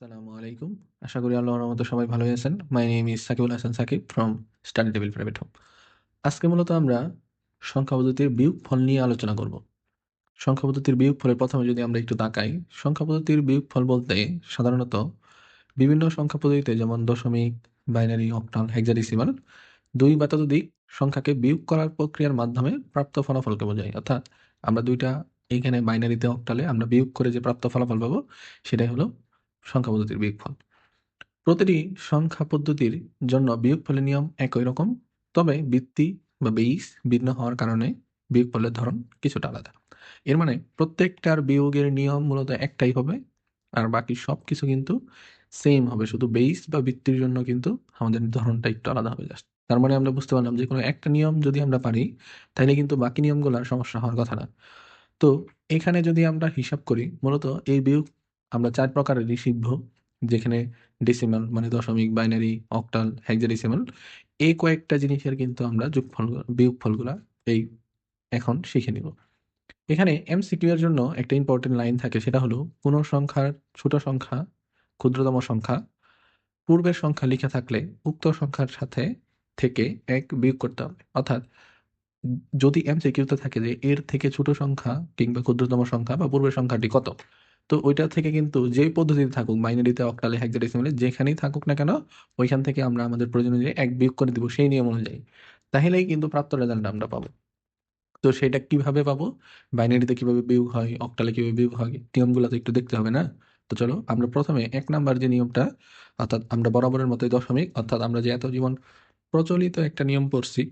আসসালামু আলাইকুম। আশা করি আল্লাহর রহমতে সবাই ভালো আছেন। My name is Sakibul Hasan Sakib from study table private home আজকে মূলত আমরা সংখ্যা পদ্ধতির বিয়োগ ফল নিয়ে আলোচনা করব। সংখ্যা পদ্ধতির বিয়োগ ফলের প্রথমে যদি আমরা একটু তাকাই, সংখ্যা পদ্ধতির বিয়োগ ফল বলতে সাধারণত বিভিন্ন সংখ্যা পদ্ধতিতে যেমন দশমিক, বাইনারি, অক্টাল হেক্সাডেসিমাল দুই বা ততোধিক সংখ্যাকে বিয়োগ করার প্রক্রিয়ার মাধ্যমে প্রাপ্ত ফলাফলকে বোঝায়। অর্থাৎ আমরা দুইটা এইখানে বাইনারিতে, অক্টালে আমরা বিয়োগ করে যে প্রাপ্ত ফলাফল পাবো, সেটাই হলো সংখ্যা পদ্ধতির বিয়োগফল। প্রতিটি সংখ্যা পদ্ধতির জন্য বিয়োগফলের নিয়ম একই রকম, তবে বৃত্তি বা বেইস ভিন্ন হওয়ার কারণে বিয়োগফলের ধরন কিছুটা আলাদা। এর মানে প্রত্যেকটার বিয়োগের নিয়ম মূলত একটাই হবে, আর বাকি সব কিছু কিন্তু সেম হবে, শুধু বেইস বা বৃত্তির জন্য কিন্তু আমাদের ধরনটা একটু আলাদা হবে জাস্ট তার মানে আমরা বুঝতে পারলাম যে কোনো একটা নিয়ম যদি আমরা পারি তাহলে কিন্তু বাকি নিয়মগুলোর সমস্যা হওয়ার কথা না। তো এখানে যদি আমরা হিসাব করি, মূলত এই বিয়োগ আমরা চার প্রকারেরই শিখব যেখানে ডেসিমাল মানে দশমিক বাইনারি অক্টাল হেক্সাডেসিমাল এই কয়েকটা জিনিসের কিন্তু আমরা যোগফল, বিয়োগফলগুলা এই এখন শিখে নিব। এখানে এমসিকিউ এর জন্য একটা ইম্পর্টেন্ট লাইন থাকে, সেটা হলো কোনো সংখ্যার ছোট সংখ্যা, ক্ষুদ্রতম সংখ্যা। পূর্বের সংখ্যা লেখা থাকলে উক্ত সংখ্যার সাথে থেকে এক বিয়োগ করতে হবে। অর্থাৎ যদি এমসিকিউতে থাকে যে এর থেকে ছোট সংখ্যা কিংবা ক্ষুদ্রতম সংখ্যা বা পূর্বের সংখ্যাটি কত তো ওইটা থেকে কিন্তু যেই পদ্ধতিতে থাকুক বাইনারিতে অক্টালে হেক্সাডেসিমালে যেখানেই থাকুক না কেন, ওইখান থেকে আমরা আমাদের প্রয়োজন অনুযায়ী এক বিয়োগ করে দিব সেই নিয়ম অনুযায়ী। তাহলেই কিন্তু প্রাপ্ত রেজাল্ট আমরা পাবো। তো সেটা কীভাবে পাবো? বাইনারিতে কীভাবে বিয়োগ হয় অক্টালে কীভাবে বিয়োগ হয় নিয়মগুলো তো একটু দেখতে হবে না? তো চলো, আমরা প্রথমে এক নাম্বার যে নিয়মটা, অর্থাৎ আমরা বরাবরের মতোই দশমিক, অর্থাৎ আমরা যে এত জীবন প্রচলিত একটা নিয়ম পড়ছি,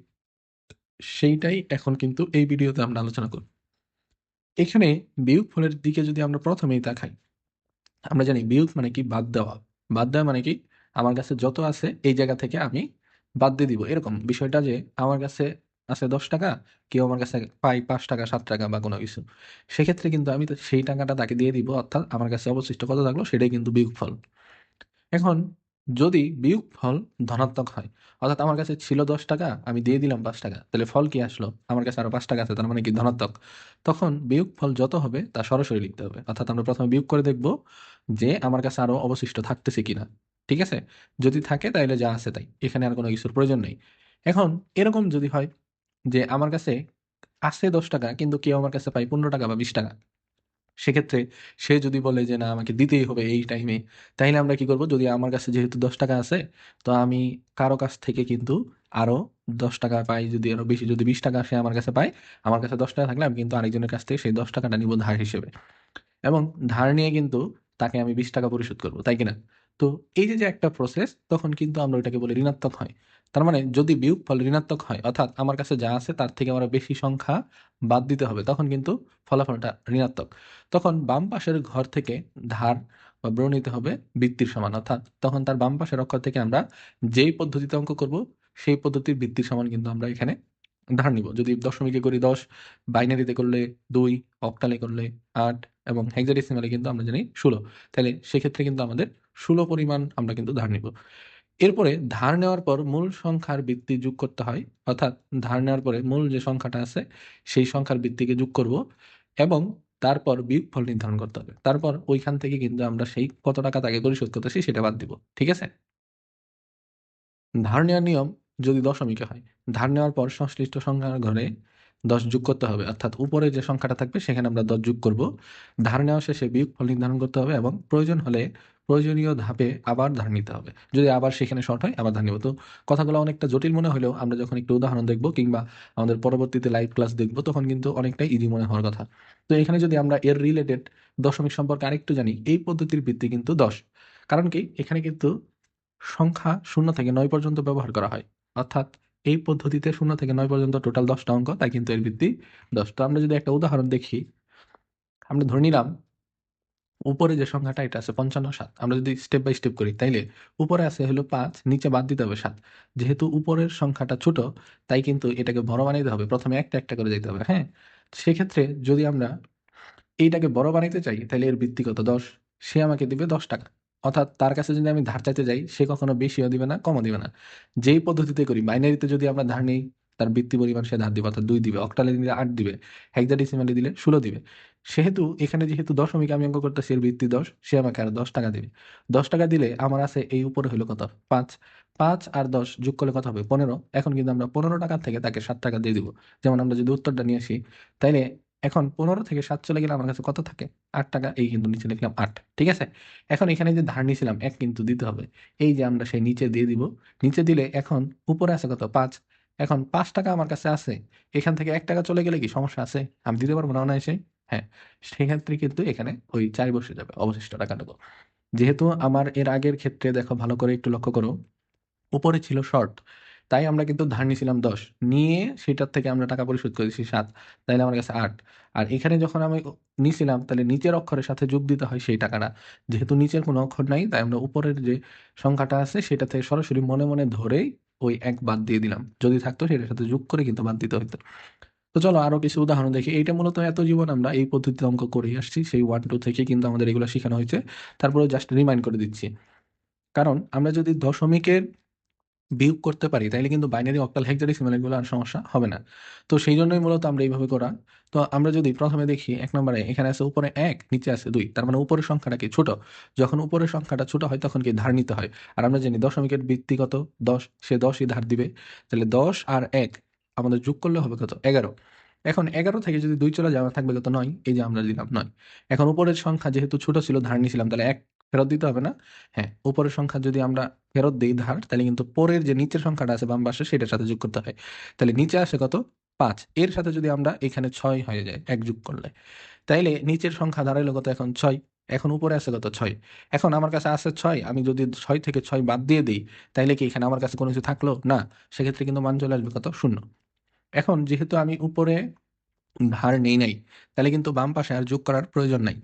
সেইটাই এখন কিন্তু এই ভিডিওতে আমরা আলোচনা করব। এখানে বিয়োগ ফলের দিকে যদি আমরা প্রথমেই তাকাই, আমরা জানি বিয়োগ মানে কি? বাদ দেওয়া। বাদ দেওয়া মানে কি? আমার কাছে যত আছে, এই জায়গা থেকে আমি বাদ দিয়ে দিব। এরকম বিষয়টা যে আমার কাছে আছে দশ টাকা, কেউ আমার কাছে পাই পাঁচ টাকা, সাত টাকা বা কোনো কিছু। সেক্ষেত্রে কিন্তু আমি সেই টাকাটা তাকে দিয়ে দিব, অর্থাৎ আমার কাছে অবশিষ্ট কত থাকল? সেটাই কিন্তু বিয়োগ ফল। এখন যদি বিয়োগ ফল ধনাত্মক হয়, অর্থাৎ আমার কাছে ছিল দশ টাকা, আমি দিয়ে দিলাম পাঁচ টাকা, তাহলে ফল কি আসলো? আমার কাছে আরও পাঁচ টাকা আছে, তার মানে কি ধনাত্মক? তখন বিয়োগ ফল যত হবে, তা সরাসরি লিখতে হবে। অর্থাৎ আমরা প্রথমে বিয়োগ করে দেখব যে আমার কাছে আরও অবশিষ্ট থাকতেছে কিনা। ঠিক আছে? যদি থাকে তাহলে যা আছে তাই। এখানে আর কোনো কিছুর প্রয়োজন নেই। এখন এরকম যদি হয় যে আমার কাছে আছে দশ টাকা, কিন্তু কেউ আমার কাছে পাই পনেরো টাকা বা বিশ টাকা সেক্ষেত্রে সে যদি বলে যে, না, আমাকে দিতেই হবে এই টাইমে তাইলে আমরা কি করব? যদি আমার কাছে যেহেতু দশ টাকা আছে, তো আমি কারও কাছ থেকে কিন্তু আরও দশ টাকা পাই, যদি আরও বেশি, যদি বিশ টাকা সে আমার কাছে পায়, আমার কাছে দশ টাকা থাকলে আমি কিন্তু আরেকজনের কাছ থেকে সেই দশ টাকাটা নিব ধার হিসেবে। এবং ধার নিয়ে কিন্তু তাকে আমি বিশ টাকা পরিশোধ করব, তাই কিনা? তো এই যে যে একটা প্রসেস তখন কিন্তু আমরা ওইটাকে বলি ঋণাত্মক হয়। তার মানে যদি বিয়োগ ফল ঋণাত্মক হয়, অর্থাৎ আমার কাছে যা আছে তার থেকে আমার বেশি সংখ্যা বাদ দিতে হবে, তখন কিন্তু ফলাফলটা ঋণাত্মক। তখন বাম পাশের ঘর থেকে ধার বা ব্র নিতে হবে বৃত্তির সমান, অর্থাৎ তখন তার বাম পাশের অক্ষর থেকে আমরা যেই পদ্ধতিতে অঙ্ক করব, সেই পদ্ধতির বৃত্তির সমান কিন্তু আমরা এখানে ধার নিব। যদি দশমিকে করি দশ, বাইনারিতে করলে দুই, অক্টালে করলে আট এবং হেক্সাডেসিমালে কিন্তু আমরা জানি ষোলো। তাহলে সেক্ষেত্রে কিন্তু আমাদের ষোলো পরিমাণ আমরা কিন্তু ধার নিব। এরপরে ধার নেওয়ার পর মূল সংখ্যার বৃত্তি যোগ করতে হয়, অর্থাৎ ধার নেওয়ার পরে মূল যে সংখ্যাটা আছে, সেই সংখ্যার বৃত্তিকে যোগ করব এবং তারপর বিয়োগফল নির্ধারণ করতে হবে। তারপর ওইখান থেকে কিন্তু আমরা সেই কত টাকা তাকে পরিশোধ করতেছি সেটা বাদ দিব, ঠিক আছে? ধার নেওয়ার নিয়ম যদি দশমিকে হয়, ধার নেওয়ার পর সংশ্লিষ্ট সংখ্যার ঘরে দশ যোগ করতে হবে, অর্থাৎ উপরে যে সংখ্যাটা থাকবে সেখানে আমরা দশ যোগ করব। ধার নেওয়া শেষে বিয়োগফল নির্ধারণ করতে হবে এবং প্রয়োজন হলে প্রয়োজনীয় ধাপে আবার ধার নিতে হবে। যদি আবার সেখানে শর্ট হয়, আবার ধার নিব। তো কথাগুলো অনেকটা জটিল মনে হলেও আমরা যখন একটু উদাহরণ দেখব কিংবা আমাদের পরবর্তীতে লাইভ ক্লাস দেখব, তখন কিন্তু অনেকটাই ইজি মনে হওয়ার কথা। তো এখানে যদি আমরা এর রিলেটেড দশমিক সম্পর্কে আরেকটু জানি, এই পদ্ধতির ভিত্তি কিন্তু দশ। কারণ কি? এখানে কিন্তু সংখ্যা শূন্য থেকে নয় পর্যন্ত ব্যবহার করা হয়। অর্থাৎ এই পদ্ধতিতে শূন্য থেকে নয় পর্যন্ত টোটাল দশটা অঙ্ক, তাই কিন্তু এর ভিত্তি দশ। তো আমরা যদি একটা উদাহরণ দেখি, আমরা ধরে নিলাম উপরে যে সংখ্যাটা, এটা আছে পঞ্চান্ন সাত। আমরা যদি স্টেপ বাই স্টেপ করি, তাইলে উপরে আছে হলো পাঁচ, নিচে বাদ দিতে হবে সাত। যেহেতু উপরের সংখ্যাটা ছোট, তাই কিন্তু এটাকে বড় বানাইতে হবে। প্রথমে একটা একটা করে যেতে হবে হ্যাঁ? সেক্ষেত্রে যদি আমরা এইটাকে বড় বানাইতে চাই তাহলে এর ভিত্তি কত? দশ। সে আমাকে দিবে দশ টাকা। অর্থাৎ তার কাছে যদি আমি ধার চাইতে যাই, সে কখনো বেশিও দিবে না, কমও দিবে না। যেই পদ্ধতিতে করি, বাইনারিতে যদি আমরা ধার নিই তার বৃত্তি পরিমাণ সে ধার দিবে, অর্থাৎ দুই দিবে, অক্টালে দিলে আট দিবে, হেক্সাডেসিমালে দিলে ষোলো দিবে। সেহেতু এখানে যেহেতু দশমিক আমি অঙ্ক করতেছি, এর বৃত্তি দশ, সে আমাকে আর দশ টাকা দিবে। দশ টাকা দিলে আমার আছে এই উপরে হলো কত? পাঁচ। পাঁচ আর দশ যোগ করলে কত হবে? পনেরো। এখন কিন্তু আমরা পনেরো টাকা থেকে তাকে সাত টাকা দিয়ে দিব। যেমন আমরা যদি উত্তরটা নিয়ে আসি, তাইলে এখন পনেরো থেকে সাত চলে গেলে আমার কাছে কত থাকে? আট টাকা। এই কিন্তু নিচে লিখলাম আট। ঠিক আছে? এখন এখানে যে ধার নিয়েছিলাম এক কিন্তু দিতে হবে। এই যে আমরা সেই নিচে দিয়ে দিব। নিচে দিলে এখন উপরে আছে কত? পাঁচ। এখন পাঁচ টাকা আমার কাছে আছে, এখান থেকে এক টাকা চলে গেলে কি সমস্যা আছে? আমি দিতে পারব না অনায়াসে? হ্যাঁ সেক্ষেত্রে কিন্তু এখানে ওই চার বসে যাবে অবশিষ্ট টাকাটুকু। যেহেতু আমার এর আগের ক্ষেত্রে দেখো ভালো করে একটু লক্ষ্য করো, উপরে ছিল শর্ট তাই আমরা কিন্তু ধার নিয়েছিলাম দশ, নিয়ে সেটার থেকে আমরা টাকা পরিশোধ করেছি সাত তাইলে আমার কাছে আট। আর এখানে যখন আমি নিয়েছিলাম, তাহলে নিচের অক্ষরের সাথে যোগ দিতে হয় সেই টাকাটা। যেহেতু নিচের কোনো অক্ষর নাই, তাই আমরা উপরের যে সংখ্যাটা আছে সেটা থেকে সরাসরি মনে মনে ধরেই ওই এক বাদ দিয়ে দিলাম। যদি থাকতো সেটার সাথে যোগ করে কিন্তু বাদ দিতে হইতো। তো চলো আরও কিছু উদাহরণ দেখি। এইটা মূলত এত জীবন আমরা এই পদ্ধতিতে অঙ্ক করে আসছি। সেই ওয়ান টু থেকে কিন্তু আমাদের এগুলো শেখানো হয়েছে। তারপরে জাস্ট রিমাইন্ড করে দিচ্ছি। কারণ আমরা যদি দশমিকের বিয়োগ করতে পারি, তাইলে কিন্তু বাইনারি অক্টাল হেক্সাডেসিমাল এগুলো আর সমস্যা হবে না। তো সেই জন্যই মূলত আমরা এইভাবে করা। তো আমরা যদি প্রথমে দেখি, এক নম্বরে এখানে আছে উপরে এক, নিচে আছে দুই, তার মানে উপরের সংখ্যাটা কি ছোট? যখন উপরের সংখ্যাটা ছোট হয় তখন কি ধার নিতে হয়? আর আমরা জানি দশমিকের ব্যক্তিগত দশ, সে দশই ধার দিবে। তাহলে দশ আর এক আমাদের যোগ করলে হবে কত? এগারো। এখন এগারো থেকে যদি দুই চলে যাওয়া থাকবে কত? নয়। এই যে আমরা দিলাম নয়। এখন উপরের সংখ্যা যেহেতু ছোট ছিল, ধার নিয়েছিলাম তাহলে এক ফেরত দিতে হবে না। হ্যাঁ উপরের সংখ্যা যদি আমরা ফেরত দিই ধার, তাহলে কিন্তু পরের যে নিচের সংখ্যাটা আছে, বাম পাশে, সেটার সাথে যোগ করতে হয়। তাহলে নিচে আসে কত? পাঁচ। এর সাথে যদি আমরা এখানে ছয় হয়ে যায়, এক যোগ করলে। তাইলে নিচের সংখ্যা দাঁড়াইলো কত এখন? ছয়। এখন উপরে আছে কত? ছয়। এখন আমার কাছে আছে ছয়। আমি যদি ছয় থেকে ছয় বাদ দিয়ে দিই, তাইলে কি এখানে আমার কাছে কোনো কিছু থাকল? না। সেক্ষেত্রে কিন্তু মান চলে আসবে কত? শূন্য। এখন যেহেতু আমি উপরে ধার নেই নাই তাহলে কিন্তু বাম পাশে আর যোগ করার প্রয়োজন নাই।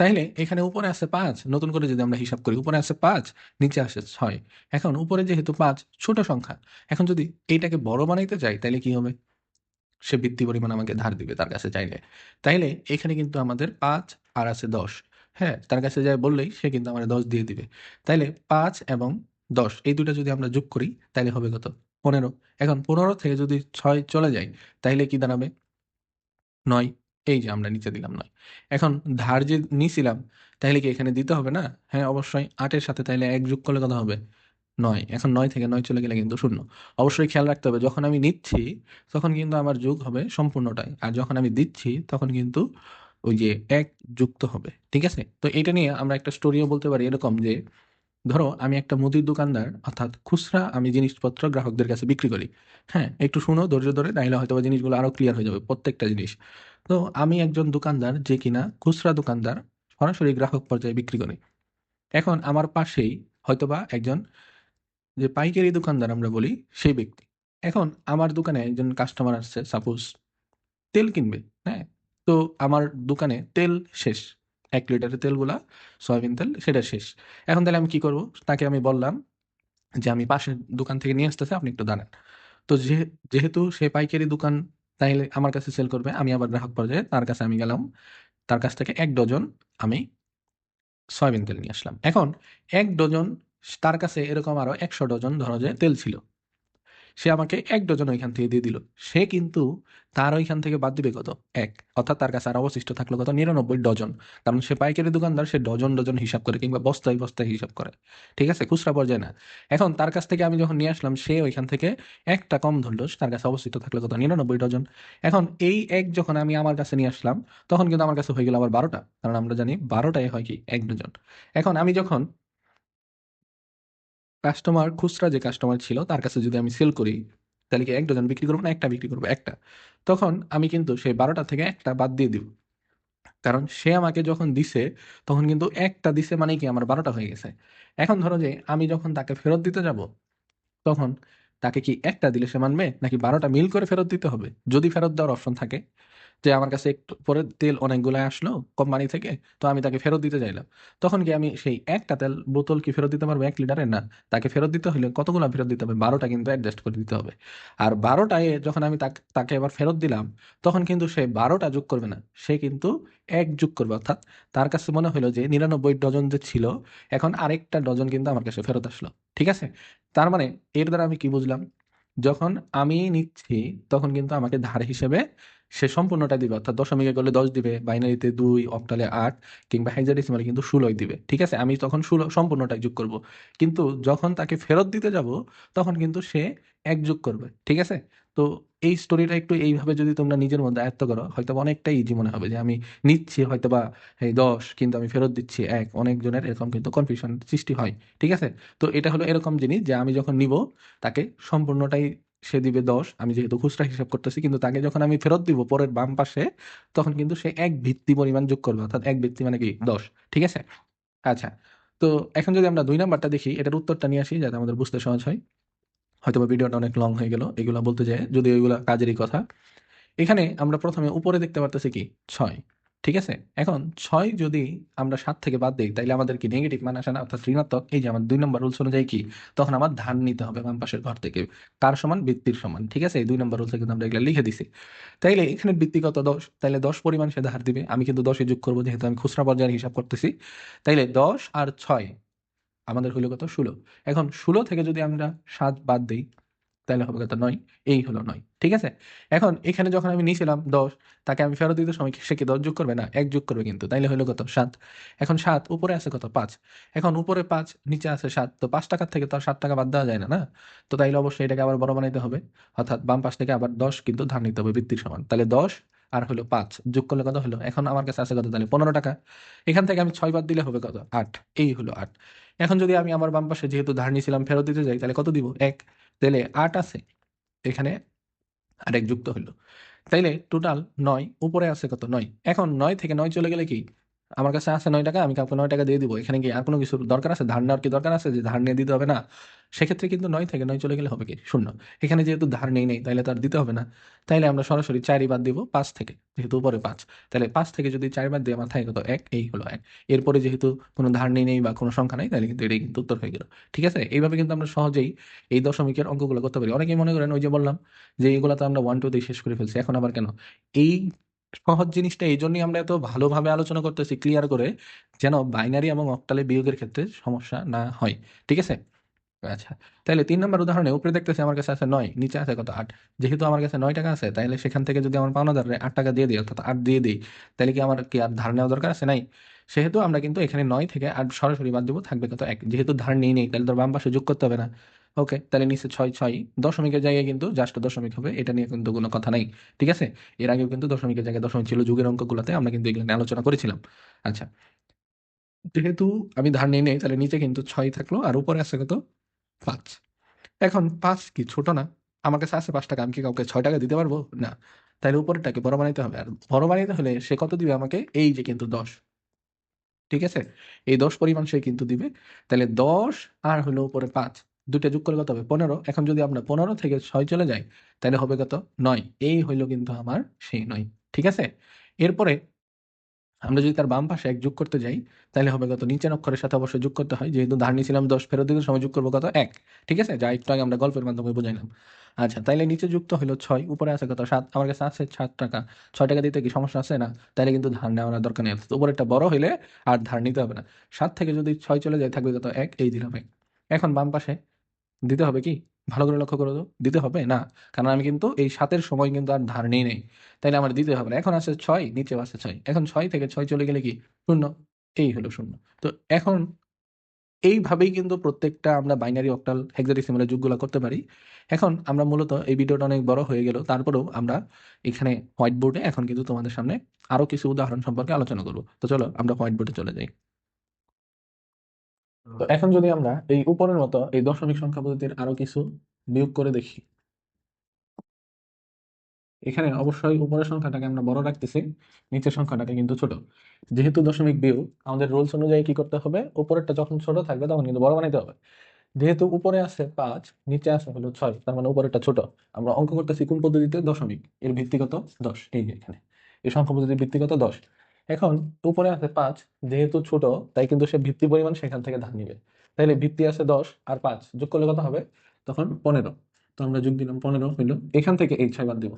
তাইলে এখানে উপরে আছে পাঁচ, নতুন করে যদি আমরা হিসাব করি, উপরে আছে পাঁচ, নিচে আসে ছয়। এখন উপরে যেহেতু পাঁচ, ছোট সংখ্যা। এখন যদি এইটাকে বড় বানাইতে চাই তাহলে কি হবে? সে বৃত্তি পরিমাণ আমাকে ধার দিবে তার কাছে চাইলে। তাইলে এখানে কিন্তু আমাদের পাঁচ আর আছে দশ। হ্যাঁ তার কাছে যাই বললেই সে কিন্তু আমাদের দশ দিয়ে দিবে। তাইলে পাঁচ এবং দশ, এই দুটা যদি আমরা যোগ করি তাহলে হবে কত? পনেরো। এখন পনেরো থেকে যদি ছয় চলে যায়, তাইলে কি দাঁড়াবে? নয়। এই যে আমরা নিচে দিলাম নয়। এখন ধার যে নিছিলাম, তাহলে কি এখানে দিতে হবে না? হ্যাঁ অবশ্যই আটের সাথে তাহলে এক যোগ করলে কথা হবে? নয়। এখন নয় থেকে নয় চলে গেলে কিন্তু শূন্য। অবশ্যই খেয়াল রাখতে হবে, যখন আমি নিচ্ছি, তখন কিন্তু আমার যোগ হবে সম্পূর্ণটাই। আর যখন আমি দিচ্ছি, তখন কিন্তু ওই যে এক যুক্ত হবে। ঠিক আছে? তো এটা নিয়ে আমরা একটা স্টোরিও বলতে পারি এরকম যে ধরো, আমি একটা মুদির দোকানদার, অর্থাৎ খুচরা আমি জিনিসপত্র গ্রাহকদের কাছে বিক্রি করি। হ্যাঁ একটু শুনো, ধৈর্য ধরে তাইলে হয়তো জিনিসগুলো আরও ক্লিয়ার হয়ে যাবে, প্রত্যেকটা জিনিস। তো আমি একজন দোকানদার যে কিনা খুচরা দোকানদার, সরাসরি গ্রাহক পর্যায়ে বিক্রি করে। এখন আমার পাশেই হয়তোবা একজন যে পাইকারি দোকানদার আমরা বলি, সেই ব্যক্তি। এখন আমার দোকানে একজন কাস্টমার আসছে সাপোজ তেল কিনবে হ্যাঁ? তো আমার দোকানে তেল শেষ। এক লিটারের তেলগুলা, সয়াবিন তেল, সেটা শেষ। এখন তাহলে আমি কি করব? তাকে আমি বললাম যে, আমি পাশের দোকান থেকে নিয়ে আসতেছি, আপনি একটু দাঁড়ান। তো যেহেতু সে পাইকারি দোকান, তাইলে আমার কাছে সেল করবে, আমি আবার গ্রাহক পর্যায়ে, তার কাছে আমি গেলাম, তার কাছ থেকে এক ডজন আমি সয়াবিন তেল নিয়ে আসলাম। এখন এক ডজন, তার কাছে এরকম আরও একশো ডজন ধরো যে তেল ছিল। সে আমাকে এক ডজন ওইখান থেকে দিয়ে দিল। সে কিন্তু তার ওইখান থেকে বাদ দিবে কত? এক। অর্থাৎ তার কাছে আর অবশিষ্ট থাকল কত? নিরানব্বই ডজন। কারণ সে পাইকারি দোকানদার, সে ডজন ডজন হিসাব করে কিংবা বস্তায় বস্তায় হিসাব করে। ঠিক আছে? খুচরা পর্যায়ে না। এখন তার কাছ থেকে আমি যখন নিয়ে আসলাম, সে ওইখান থেকে একটা কম ধরলো। তার কাছে অবশিষ্ট থাকল কত? নিরানব্বই ডজন। এখন এই এক যখন আমি আমার কাছে নিয়ে আসলাম, তখন কিন্তু আমার কাছে হয়ে গেল আবার বারোটা। কারণ আমরা জানি বারোটায় হয় কি? এক ডজন। এখন আমি যখন কাস্টমার খুচরা যে কাস্টমার ছিল, তার কাছে যদি আমি সেল করি, তাহলে কি এক ডজন বিক্রি করব না? একটা বিক্রি করব, একটা। তখন আমি কিন্তু সেই বারোটা থেকে একটা বাদ দিয়ে দিব। কারণ সে আমাকে যখন দিছে, তখন কিন্তু একটা দিছে মানে কি আমার বারোটা হয়ে গেছে। এখন ধরো যে আমি যখন তাকে ফেরত দিতে যাব, তখন তাকে কি একটা দিলে সে মানবে? নাকি বারোটা মিল করে ফেরত দিতে হবে? যদি ফেরত দেওয়ার অপশন থাকে যে আমার কাছে একটু পরে তেল অনেকগুলো আসলো কোম্পানি থেকে, তো আমি তাকে ফেরত দিতে চাইলাম। তখন কি আমি সেই একটা তেল বোতল কি ফেরত দিতে পারব? এক লিটারের না। তাকে ফেরত দিতে হলে কতগুলো ফেরত দিতে হবে? বারোটা কিন্তু অ্যাডজাস্ট করে দিতে হবে। আর বারোটায় যখন আমি তাক- এবার ফেরত দিলাম, তখন কিন্তু সে বারোটা যোগ করবে না। সে কিন্তু এক যোগ করবে। অর্থাৎ তার কাছে মনে হলো যে নিরানব্বই ডজন যে ছিল, এখন আরেকটা ডজন কিন্তু আমার কাছে ফেরত আসলো। ঠিক আছে? তার মানে এর দ্বারা আমি কি বুঝলাম? যখন আমি নিচ্ছি, তখন কিন্তু আমাকে ধার হিসেবে সে সম্পূর্ণটা দিবে। অর্থাৎ দশমিকে করলে দশ দিবে, বাইনারিতে দুই, অক্টালে আট, কিংবা হেক্সাডেসিমালে কিন্তু ষোলোই দিবে। ঠিক আছে? আমি তখন ষোলো, সম্পূর্ণটা যোগ করব। কিন্তু যখন তাকে ফেরত দিতে যাব, তখন কিন্তু সে এক যোগ করবে। ঠিক আছে? তো এই স্টোরিটা একটু এইভাবে যদি তোমরা নিজের মধ্যে আয়ত্ত করো হয়তো বা অনেকটাই ইজি মনে হবে যে আমি নিচ্ছি হয়তো বা এই দশ, কিন্তু আমি ফেরত দিচ্ছি এক, অনেকজনের এরকম কিন্তু কনফিউশন সৃষ্টি হয়, ঠিক আছে? তো এটা হলো এরকম জিনিস যে আমি যখন নিব, তাকে সম্পূর্ণটাই সে দিবে দশ, আমি যেহেতু খুচরা হিসাব করতেছি, কিন্তু তাকে যখন আমি ফেরত দিব পরের বাম পাশে, তখন কিন্তু সে এক ভিত্তি পরিমাণ যোগ করবে, অর্থাৎ এক ভিত্তি মানে কি? দশ, ঠিক আছে? আচ্ছা তো এখন যদি আমরা দুই নাম্বারটা দেখি, এটার উত্তরটা নিয়ে আসি যাতে আমাদের বুঝতে সহজ হয়। হয়তো বা ভিডিওটা অনেক লং হয়ে গেল। এগুলো বলতে যায় যদি ওইগুলো কাজেরই কথা। এখানে আমরা প্রথমে উপরে দেখতে পারতেছি কি? ছয়। ঠিক আছে? এখন ছয় যদি আমরা সাত থেকে বাদ দিই, তাইলে আমাদের কি নেগেটিভ মান আসে না? অর্থাৎ ঋণাত্মক? এই যে আমার দুই নম্বর রুলস অনুযায়ী কি? তখন আমার ধান নিতে হবে বাম পাশের ঘর থেকে। কার সমান, বৃত্তির সমান। ঠিক আছে? এই দুই নম্বর রুলসে কিন্তু আমরা এগুলো লিখে দিছি। তাইলে এখানে বৃত্তিগত দশ। তাইলে দশ পরিমাণ সে ধার দিবে। আমি কিন্তু দশে যোগ করব যেহেতু আমি খুচরা পর্যায়ের হিসাব করতেছি। তাইলে দশ আর ছয় আমাদের হলো কত? ষোলো। এখন ষোলো থেকে যদি আমরা সাত বাদ দিই, তাহলে হবে কত? নয়। এই হলো নয়। ঠিক আছে? এখন এখানে যখন আমি নিয়েছিলাম দশ, তাকে আমি ফেরত দিতে সময় সে কি দশ যোগ করবে? না, এক যোগ করবে কিন্তু। তাইলে হলো কত? সাত। এখন সাত উপরে আছে কত? পাঁচ। এখন উপরে পাঁচ, নিচে আছে সাত। তো পাঁচ টাকার থেকে তো আর সাত টাকা বাদ দেওয়া যায় না না? তো তাইলে অবশ্যই এটাকে আবার বড় বানাইতে হবে। অর্থাৎ বাম পাশ থেকে আবার দশ কিন্তু ধার নিতে হবে বৃত্তির সমান। তাহলে দশ আর হলো পাঁচ। যোগ করলে কত হলো? এখন আমার কাছে আছে কত? তাহলে পনেরো টাকা। এখান থেকে আমি ছয় বাদ দিলে হবে কত? আট। এই হলো আট। এখন যদি আমি আমার বাম পাশে যেহেতু ধার নিয়েছিলাম ফেরত দিতে যাই, তাহলে কত দিব? এক। তাহলে আট আছে। এখানে আরেক যুক্ত হলো তাইলে টোটাল নয়, উপরে আছে কত? নয়। এখন নয় থেকে নয় চলে গেলে কি? আমার কাছে আছে নয় টাকা, আমি কাউকে নয় টাকা দিয়ে দিব। এখানে কি আর কোনো কিছু দরকার আছে? ধার নেওয়ার কি দরকার আছে যে ধার নিয়ে দিতে হবে? না। সেক্ষেত্রে কিন্তু নয় থেকে নয় চলে গেলে হবে কি? শূন্য। এখানে যেহেতু ধার নেই নেই তাহলে তার দিতে হবে না। তাইলে আমরা সরাসরি চারই বাদ দিব পাঁচ থেকে, যেহেতু উপরে পাঁচ। তাহলে পাঁচ থেকে যদি চার বাদ দিয়ে আমার থাকে কত? এক। এই হলো এক। এরপরে যেহেতু কোনো ধার নেই নেই বা কোনো সংখ্যা নেই তাহলে কিন্তু এটাই কিন্তু উত্তর হয়ে গেল। ঠিক আছে? এইভাবে কিন্তু আমরা সহজেই এই দশমিকের অঙ্কগুলো করতে পারি। অনেকেই মনে করেন, ওই যে বললাম যে এইগুলো তো আমরা ওয়ান টু দিয়ে শেষ করে ফেলছি, এখন আবার কেন? এই সহজ জিনিসটা এই জন্যই আমরা এত ভালোভাবে আলোচনা করতেছি ক্লিয়ার করে যেন বাইনারি এবং অক্টালে বিয়োগের ক্ষেত্রে সমস্যা না হয়। ঠিক আছে? আচ্ছা তাহলে তিন নম্বর উদাহরণে উপরে দেখতেছি আমার কাছে আছে নয়, নিচে আছে কত আট। যেহেতু আমার কাছে নয় টাকা আছে, তাহলে সেখান থেকে যদি আমার পাওনা পাওনাদারে আট টাকা দিয়ে দিই, অর্থাৎ আট দিয়ে দিই, তাহলে কি আমার কি আর ধার নেওয়া দরকার আছে? নাই। সেহেতু আমরা কিন্তু এখানে নয় থেকে আট সরাসরি বাদ দেবো, থাকবে কত এক। যেহেতু ধার নিয়ে নেই, তাহলে তোর বাম পাশে যোগ করতে হবে না। ওকে তাহলে নিচে ছয় ছয় দশমিকের জায়গায় কিন্তু জাস্ট দশমিক হবে, এটা নিয়ে কিন্তু কোনো কথা নাই, ঠিক আছে? এর আগেও কিন্তু দশমিকের জায়গায় দশমিক ছিল যুগের অঙ্কগুলোতে, আমরা কিন্তু এগুলো আলোচনা করেছিলাম। আচ্ছা যেহেতু আমি ধার নিয়ে নেই, তাহলে নিচে কিন্তু ছয় থাকল আর উপরে আছে কত? পাঁচ। এখন পাঁচ কি ছোট না? আমার কাছে আছে পাঁচ টাকা, আমি কি কাউকে ছয় টাকা দিতে পারব? না। তাহলে উপরেরটাকে বড় বানাইতে হবে, আর বড় বানাইতে হলে সে কত দিবে আমাকে? এই যে কিন্তু দশ। ঠিক আছে? এই দশ পরিমাণ সে কিন্তু দিবে। তাহলে দশ আর হলো উপরে পাঁচ। দুটো যোগ করলে কত হবে? পনেরো। এখন যদি আমরা পনেরো থেকে ছয় চলে যাই, তাহলে হবে কত? নয়। এই হইল কিন্তু আমার সেই নয়। ঠিক আছে? এরপরে আমরা যদি তার বাম পাশে এক যোগ করতে যাই, তাহলে হবে কত? নিচের অক্ষরের সাথে অবশ্যই যোগ করতে হয়। যেহেতু ধার নিয়েছিলাম দশ, ফেরত দিতে সময় যোগ করব কত? এক। ঠিক আছে? যা একটু আগে আমরা গল্পের মাধ্যমে বুঝাইলাম। আচ্ছা তাইলে নিচে যুক্ত হলো ছয়। উপরে আছে কত? সাত। আমার কাছে আছে সাত টাকা। ছয় টাকা দিতে কি সমস্যা আছে? না। তাইলে কিন্তু ধার নেওয়ার দরকার নেই। উপরেরটা বড় হইলে আর ধার নিতে হবে না। সাত থেকে যদি ছয় চলে যায়, থাকবে কত? এক। এই দিলাম এক। এখন বাম পাশে দিতে হবে কি? ভালো করে লক্ষ্য করে দিতে হবে? না। কারণ আমি কিন্তু এই সাতের সময় কিন্তু আর ধার নেই নেই। তাইলে আমার দিতে হবে না। এখন আছে ছয়, নিচেও আছে ছয়। এখন ছয় থেকে ছয় চলে গেলে কি? শূন্য। এই হলো শূন্য। তো এখন এইভাবেই কিন্তু প্রত্যেকটা আমরা বাইনারি অক্টাল হেক্সাডেসিমালের যুগগুলো করতে পারি। এখন আমরা মূলত এই ভিডিওটা অনেক বড় হয়ে গেল। তারপরেও আমরা এখানে হোয়াইট বোর্ডে এখন কিন্তু তোমাদের সামনে আরও কিছু উদাহরণ সম্পর্কে আলোচনা করব। তো চলো আমরা হোয়াইট বোর্ডে চলে যাই। তো এখন যদি আমরা এই উপরের মতো এই দশমিক সংখ্যা পদ্ধতির আরও কিছু বিয়োগ করে দেখি। এখানে অবশ্যই উপরের সংখ্যাটাকে আমরা বড় রাখতেছি, নিচের সংখ্যাটাকে কিন্তু ছোট। যেহেতু দশমিক বিয়োগ, আমাদের রুলস অনুযায়ী কি করতে হবে? উপরেরটা যখন ছোট থাকবে, তখন কিন্তু বড় বানাইতে হবে। যেহেতু উপরে আছে পাঁচ, নিচে আছে হলো ছয়, তার মানে উপরেরটা ছোট। আমরা অঙ্ক করতেছি কোন পদ্ধতিতে? দশমিক। এর ভিত্তিগত দশ, এই যে এখানে। এই সংখ্যা পদ্ধতির ভিত্তিগত দশ। এখন উপরে আছে পাঁচ, যেহেতু ছোট, তাই কিন্তু সে ভিত্তি পরিমাণ সেখান থেকে ধার নিবে। তাইলে ভিত্তি আছে দশ আর পাঁচ, যোগ করলে কত হবে? তখন পনেরো। তো আমরা যোগ দিলাম পনেরো হইল এখান থেকে এই ছয় বাদ দিব।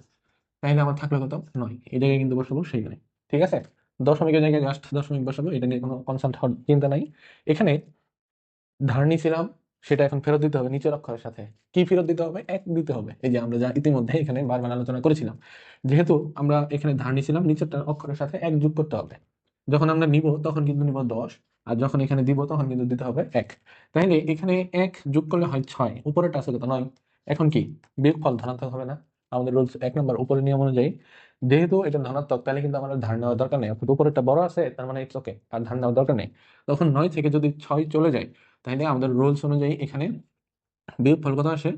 তাইলে আমার থাকল কত? নয়। এই জায়গায় কিন্তু বসাবো সেই নয় ঠিক আছে? দশমিকের জায়গায় জাস্ট দশমিক বসাবো, এটা নিয়ে কোনো কনসার্ন চিন্তা নাই। এখানে ধার নিয়েছিলাম সেটা এখন ফেরত দিতে হবে নিচের অক্ষরের সাথে। কি ফেরত দিতে হবে? এক দিতে হবে। এই যে আমরা যা ইতিমধ্যে এখানে বারবার আলোচনা করেছিলাম, যেহেতু আমরা এখানে ধার নিয়েছিলাম, নিচেরটা অক্ষরের সাথে এক যোগ করতে হবে। যখন আমরা নিব, তখন কিন্তু নিব দশ, আর যখন এখানে দিব, তখন কিন্তু দিতে হবে এক। তাহলে এখানে এক যোগ করলে হয় ছয় উপরেটা আছে কত? নয়। এখন কি? বিয়োগফল ধনাত্মক হবে না। আমাদের রুলস এক নম্বর উপরের নিয়ম অনুযায়ী। যেহেতু এটা ধনাত্মক, তাহলে কিন্তু আমাদের ধার নেওয়ার দরকার নেই। উপরেরটা বড় আছে, তার মানে ইটস ওকে আর ধার নেওয়ার দরকার নেই। তখন নয় থেকে যদি ছয় চলে যায় তাহলে আমাদের রুলস অনুযায়ী এখানে বিয়োগফল কত আসে?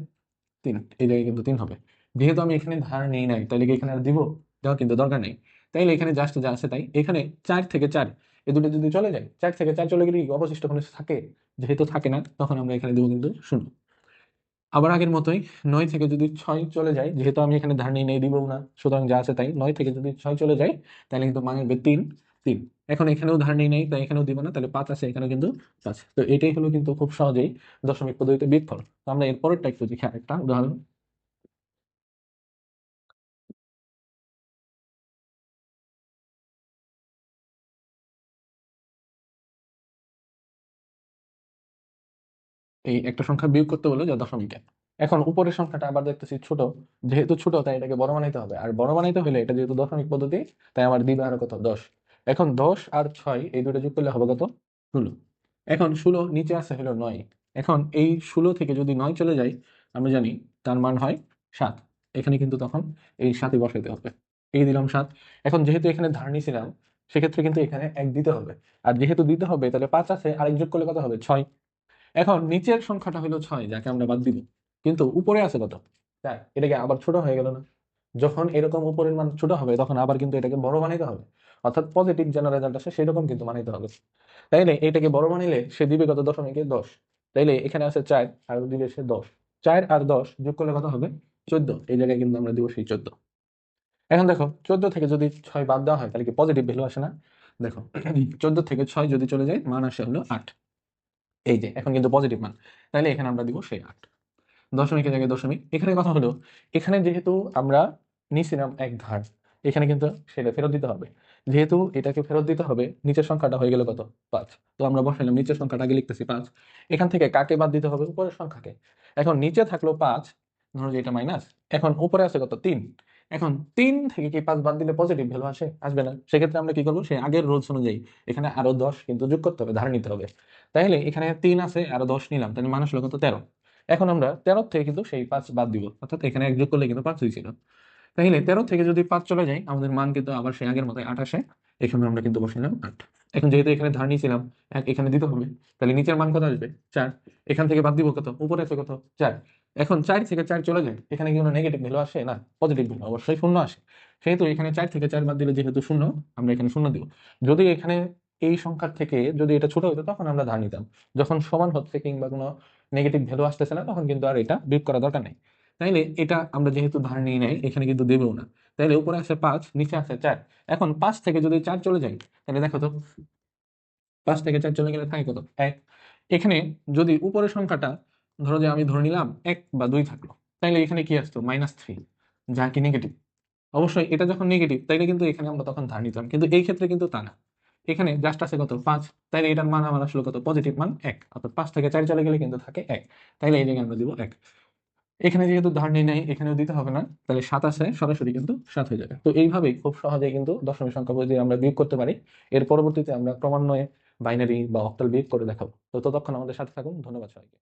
তিন। এই জায়গায় কিন্তু তিন হবে। যেহেতু আমি এখানে ধার নেই নাই, তাহলে কি এখানে আর দিব? দেওয়ার কিন্তু দরকার নেই। তাইলে এখানে জাস্ট যা আছে তাই। এখানে চার থেকে চার, এ দুটো যদি চলে যায়, চার থেকে চার চলে গেলে কি অবশিষ্ট কোনো থাকে? যেহেতু থাকে না, তখন আমরা এখানে দেবো কিন্তু শূন্য। আবার আগের মতোই নয় থেকে যদি ছয় চলে যায়, যেহেতু আমি এখানে ধার নেই নেই দিব না। সুতরাং যা আছে তাই, নয় থেকে যদি ছয় চলে যায়, তাহলে কিন্তু মানে তিন। তিন। এখন এখানেও ধার নেই নেই, তাই এখানেও দিব না, তাহলে পাঁচ আছে, এখানেও কিন্তু পাঁচ। তো এটাই হলো কিন্তু খুব সহজেই দশমিক পদ্ধতিতে বিয়োগফল তো আমরা এর পরেরটা একটু দেখি একটা উদাহরণ। এই একটা সংখ্যা বিয়োগ করতে বলল যা দশমিকে এখন উপরের সংখ্যাটা আবার দেখতেছি ছোট, যেহেতু ছোট তাই এটাকে বড় বানাইতে হবে। আর বড় বানাইতে হলে এটা যেহেতু দশমিক পদ্ধতি, তাই আমার দিবে আরও কত? দশ। এখন দশ আর ছয়, এই দুটো যোগ করলে হবে কত? ষোলো। এখন ষোলো নিচে আছে হলো নয়। এখন এই ষোলো থেকে যদি নয় চলে যায়, আমরা জানি তার মান হয় সাত। এখানে কিন্তু তখন এই সাতই বসাইতে হবে। এই দিলাম সাত। এখন যেহেতু এখানে ধার নিয়েছিলাম, সেক্ষেত্রে কিন্তু এখানে এক দিতে হবে। আর যেহেতু দিতে হবে, তাহলে পাঁচ আছে, আরেক যোগ করলে কত হবে? ছয়। এখন নিচের সংখ্যাটা হলো ছয়, যাকে আমরা বাদ দিব। কিন্তু উপরে আছে কত? চার। এটাকে আবার ছোট হয়ে গেল না। যখন এরকম উপরের মান ছোট হবে, তখন আবার কিন্তু এটাকে বড় বানাইতে হবে। অর্থাৎ পজিটিভ যেন রেজাল্ট আসে, সেরকম কিন্তু বানাইতে হবে। তাইলে এটাকে বড় বানাইলে সে দিবে কত? দশমিকে দশ। তাইলে এখানে আছে চার, আর দিবে সে দশ। চার আর দশ যোগ করলে কত হবে? চোদ্দ। এই জায়গায় কিন্তু আমরা দিব সেই চোদ্দ। এখন দেখো, চোদ্দ থেকে যদি ছয় বাদ দেওয়া হয়, তাহলে কি পজিটিভ ভ্যালু আসে না? দেখো, চোদ্দ থেকে ছয় যদি চলে যায়, মান আসে হলো আট। এই যে, এখন কিন্তু পজিটিভ মান। তাহলে এখানে আমরা দিব সেই আট। দশমিকের জায়গায় দশমিক। এখানে কথা হলো, এখানে যেহেতু আমরা নিছিলাম এক ধার। এখানে কিন্তু সেটা ফেরত দিতে হবে। যেহেতু এটাকে ফেরত দিতে হবে, নিচের সংখ্যাটা হয়ে গেল কত? পাঁচ। তো আমরা বসাইলাম, নিচের সংখ্যাটা আগে লিখতেছি পাঁচ। এখান থেকে কাকে বাদ দিতে হবে? উপরের সংখ্যাকে। এখন নিচে থাকল পাঁচ, ধরো যে এটা মাইনাস, এখন উপরে আছে কত? তিন। এখন তিন থেকে কি পাঁচ বাদ দিলে পজিটিভ ভ্যালু আসে? আসবে না। সেক্ষেত্রে আমরা কি করব? সেই আগের রুলস অনুযায়ী এখানে আরও দশ কিন্তু যোগ করতে হবে, ধার নিতে হবে। তাইলে এখানে তিন আছে, আরও দশ নিলাম, তাহলে মানুষ হলো কত? তেরো। এখন আমরা তেরো থেকে কিন্তু সেই পাঁচ বাদ দিব। অর্থাৎ এখানে এক যোগ করলে কিন্তু পাঁচ হয়েছিল। তাহলে তেরো থেকে যদি পাঁচ চলে যায়, আমাদের মান কিন্তু আবার সেই আগের মতো আসে। এখানে আমরা কিন্তু বসালাম আট। এখন যেহেতু এখানে ধার নিয়েছিলাম, এক এখানে দিতে হবে, তাহলে নিচের মান কত আসবে? চার। এখান থেকে বাদ দিব কত? উপরে আছে কত? চার। এখন চার থেকে চার চলে যায়, এখানে কি কোনো নেগেটিভ ভ্যালু আসে? না পজিটিভ ভ্যালু অবশ্যই শূন্য আসে। সেহেতু এখানে চার থেকে চার বাদ দিলে যেহেতু শূন্য, আমরা এখানে শূন্য দিব। যদি এখানে এই সংখ্যার থেকে যদি এটা ছোট হতো, তখন আমরা ধার নিতাম। যখন সমান হচ্ছে কিংবা কোনো নেগেটিভ ভ্যালু আসতেছে না, তখন কিন্তু আর এটা বিয়োগ করা দরকার নেই। তাইলে এটা আমরা যেহেতু ধার নিয়ে নেই, এখানে কিন্তু দেবেও না। তাইলে উপরে আছে পাঁচ, নিচে আছে চার। এখন পাঁচ থেকে যদি চার চলে যায় তাহলে দেখো তো, পাঁচ থেকে চার চলে গেলে থাকে কত? এক। এখানে যদি উপরের সংখ্যাটা ধরো যে আমি ধরে নিলাম এক বা দুই থাকল, তাইলে এখানে কি আসতো? মাইনাস থ্রি, যা কি নেগেটিভ অবশ্যই এটা যখন নেগেটিভ তাইলে কিন্তু এখানে আমরা তখন ধার নিতাম, কিন্তু এই ক্ষেত্রে কিন্তু তা না। এখানে জাস্ট আছে কত? পাঁচ। তাইলে এটার মান আমার আসলে কত? পজিটিভ মান এক। অর্থাৎ পাঁচ থেকে চার চলে গেলে কিন্তু থাকে এক। তাইলে এই জায়গায় আমরা দিব এক। এখানে যেহেতু ধার নেই এখানেও দিতে হবে না, তাহলে সাত আসে, সরাসরি কিন্তু সাত হয়ে যাবে। তো এইভাবেই খুব সহজে কিন্তু দশমিক সংখ্যা পদ্ধতি আমরা বিয়োগ করতে পারি, এর পরবর্তীতে আমরা ক্রমান্বয়ে বাইনারি বা অক্টাল বিয়োগ করে দেখাবো। তো ততক্ষণ আমাদের সাথে থাকুন, ধন্যবাদ সবাইকে।